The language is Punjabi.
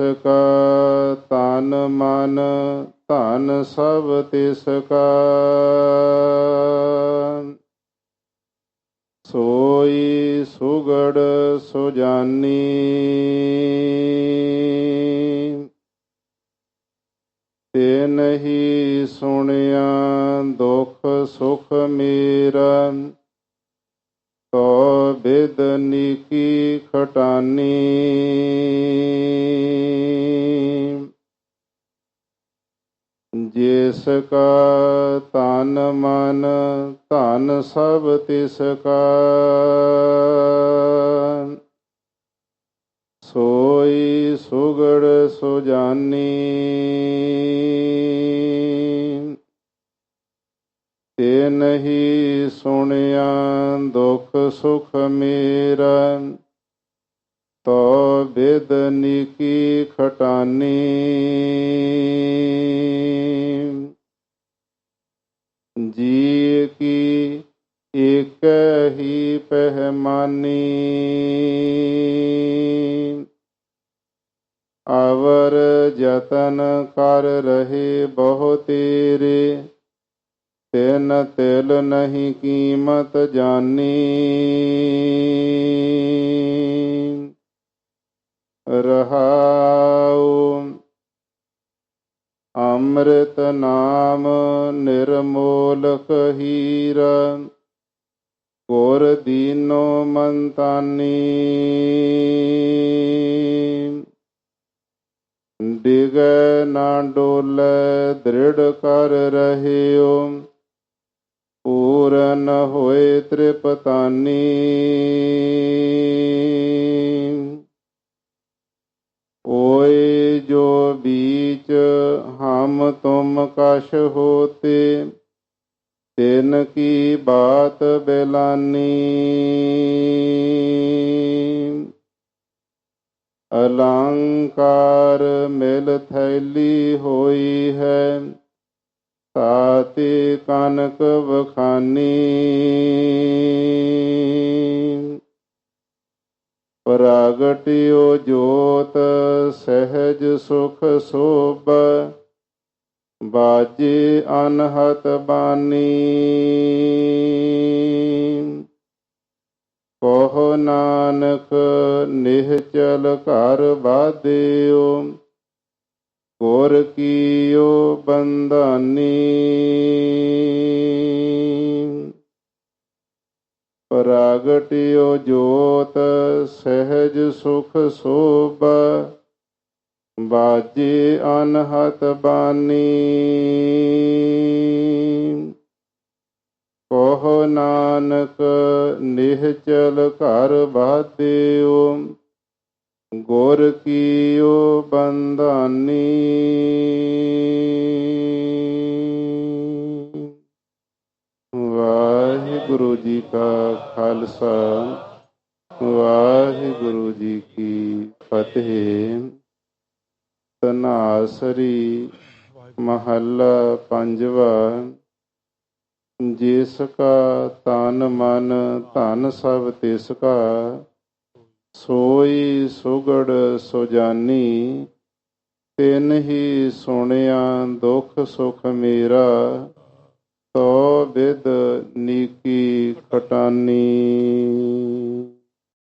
ਜਿਸ ਕਾ ਤਨ ਮਨ, ਧਨ ਸਭ ਤਿਸ ਕਾ ਸੋਈ ਸੁਗੜ ਸੁਜਾਨੀ। ਤੇ ਨਹੀਂ ਸੁਣਿਆ ਦੁਖ ਸੁਖ ਮੇਰਾ ਤੋ ਬਿਦ ਨੀਕੀ ਖਟਾਨੀ ਜਿਸ ਕਾ ਤਨ ਮਨ ਧਨ ਸਭ ਤਿਸ ਕਾ ਸੋਈ ਸੁਗੜ ਸੁਜਾਨੀ ਤੇ ਨਹੀਂ ਸੁਣਿਆ ਦੁਖ ਸੁਖ ਮੇਰਾ ਤੋ ਬਿਦ ਨੀਕੀ ਖਟਾਨੀ ਜੀ ਕੀ ਇਕ ਹੀ ਪਹਿਮਾਨੀ ਅਵਰ ਜਤਨ ਕਰ ਰਹੇ ਬਹੁ ਤੇਰੇ ਤਿਨ ਤਿਲ ਨਹੀਂ ਕੀਮਤ ਜਾਨੀ। ਰਹਾਉ ਅੰਮ੍ਰਿਤ ਨਾਮ ਨਿਰਮੋਲਕ ਹੀਰਾ, ਗੁਰ ਦੀਨੋ ਮੰਤਾਨੀ। ਡਿਗੈ ਨਾ ਡੋਲੇ ਦ੍ਰਿੜ ਕਰ ਰਹਿਓ। ਪੂਰਨ ਹੋਏ ਤ੍ਰਿਪਤਾਨੀ। ਓਏ ਜੋ ਬੀਚ ਹਮ ਤੁਮ ਕਸ਼ ਹੋਤੇ, ਤਿਨ ਕੀ ਬਾਤ ਬੇਲਾਨੀ। ਅਲੰਕਾਰ ਮਿਲ ਥੈਲੀ ਹੋਈ ਹੈ ਤਾਤੇ ਕਨਕ ਵਖਾਨੀ। ਪ੍ਰਗਟਿਓ ਜੋਤ ਸਹਿਜ ਸੁਖ ਸੋਭ, ਬਾਜੇ ਅਨਹਤ ਬਾਨੀ। ਕਹੋ ਨਾਨਕ ਨਿਹਚਲ ਘਰ ਬਾਦਿਓ ਗੁਰ ਕੀਓ ਬੰਦਾਨੀ ਪ੍ਰਗਟਿਓ ਜੋਤ ਸਹਿਜ ਸੁਖ ਸੋਭ, ਬਾਜੇ ਅਨਹਤ ਬਾਨੀ। ਕਹੋ ਨਾਨਕ ਨਿਹਚਲ ਘਰ ਬਾਦਿਓ ਗੁਰ ਕੀਓ ਬੰਦਾਨੀ ਵਾਹਿਗੁਰੂ ਜੀ ਕਾ ਖਾਲਸਾ, ਵਾਹਿਗੁਰੂ ਜੀ ਕੀ ਫਤਿਹ। ਤਨਾਸਰੀ ਮਹੱਲਾ ਪੰਜਵਾ, ਜਿਸ ਕਾ ਤਨ ਮਨ ਧਨ ਸਭ ਤਿਸ ਕਾ ਸੋਈ ਸੁਗੜ ਸੁਜਾਨੀ ਤਿਨ ਹੀ ਸੁਣਿਆ ਦੁਖ ਸੁਖ ਮੇਰਾ ਤੋ ਬਿਦ ਨੀਕੀ ਖਟਾਨੀ।